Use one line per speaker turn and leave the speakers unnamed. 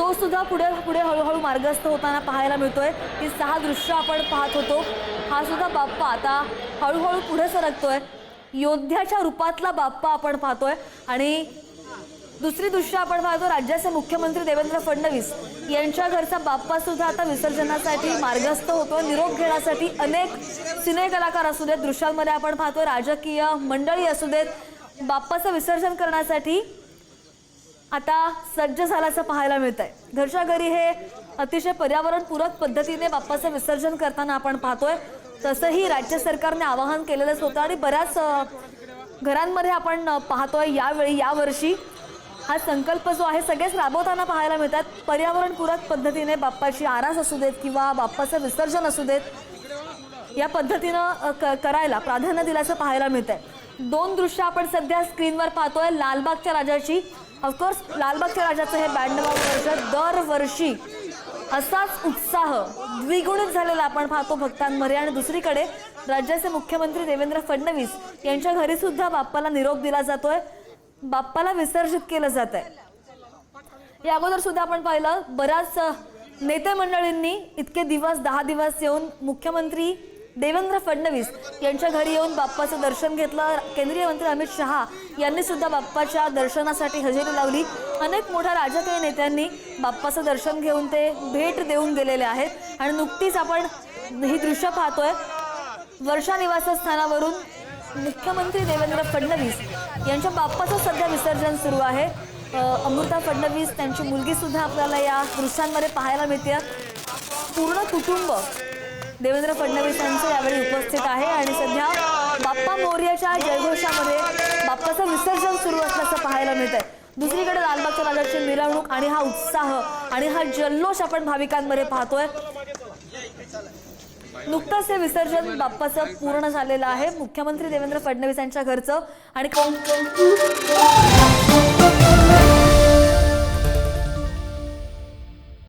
तो सुद्धा पुढे पुढे हळूहळू मार्गस्थ होताना पाहायला मिळतोय. की सहा दृश्य आपण पाहत होतो. हा सुद्धा बाप्पा आता हळूहळू पुढे सरकतोय. योद्ध्याच्या रूपातला बाप्पा आपण पाहतोय. आणि दुसरी दृश्य आपण पाहतो राज्याचे मुख्यमंत्री देवेंद्र फडणवीस यांच्या घरचा बाप्पा सुद्धा आता विसर्जनासाठी मार्गस्थ होतो निरोप घेण्यासाठी अनेक सिने कलाकार असू देत दृश्यांमध्ये आपण पाहतो राजकीय मंडळी असू देत बाप्पाचं विसर्जन करण्यासाठी आता सज्ज झाल्याचं पाहायला मिळत आहे घरच्या घरी हे अतिशय पर्यावरणपूरक पद्धतीने बाप्पाचं विसर्जन करताना आपण पाहतोय. तसंही राज्य सरकारने आवाहन केलेलंच होतं आणि बऱ्याच घरांमध्ये आपण पाहतोय यावेळी यावर्षी. हा संकल्प जो आहे सगळेच राबवताना पाहायला मिळतात. पर्यावरणपूरक पद्धतीने बाप्पाची आरास असू देत किंवा बाप्पाचं विसर्जन असू देत या पद्धतीनं क- करायला प्राधान्य दिल्याचं पाहायला मिळतंय. दोन दृश्य आपण सध्या स्क्रीनवर पाहतोय. लालबागच्या राजाची ऑफकोर्स लालबागच्या राजाचं हे ब्याण्णव वर्ष दरवर्षी असाच उत्साह द्विगुणित झालेला आपण पाहतो भक्तांमध्ये. आणि दुसरीकडे राज्याचे मुख्यमंत्री देवेंद्र फडणवीस यांच्या घरी सुद्धा बाप्पाला निरोप दिला जातोय. बाप्पाला विसर्जित केलं जात आहे या अगोदर सुद्धा आपण पाहिलं बऱ्याच नेते मंडळींनी इतके दिवस दहा दिवस येऊन मुख्यमंत्री देवेंद्र फडणवीस यांच्या घरी येऊन बाप्पाचं दर्शन घेतलं. केंद्रीय मंत्री अमित शहा यांनी सुद्धा बाप्पाच्या दर्शनासाठी हजेरी लावली. अनेक मोठ्या राजकीय नेत्यांनी बाप्पाचं दर्शन घेऊन ते भेट देऊन गेलेले आहेत. आणि नुकतीच आपण ही दृश्य पाहतोय. वर्षा निवासस्थानावरून मुख्यमंत्री देवेंद्र फडणवीस यांच्या बाप्पाचं सध्या विसर्जन सुरू आहे. अमृता फडणवीस त्यांची मुलगी सुद्धा आपल्याला या दृश्यांमध्ये पाहायला मिळते. पूर्ण कुटुंब देवेंद्र फडणवीसांचे यावेळी उपस्थित आहे. आणि सध्या बाप्पा मोर्याच्या जयघोषामध्ये बाप्पाचं विसर्जन सुरू असल्याचं पाहायला मिळत आहे दुसरीकडे लालबागच्या राजाची मिरवणूक आणि हा उत्साह आणि हा जल्लोष आपण भाविकांमध्ये पाहतोय. नुकतंच हे विसर्जन बाप्पाचं पूर्ण झालेलं आहे. मुख्यमंत्री देवेंद्र फडणवीस यांच्या घरचं आणि कोण-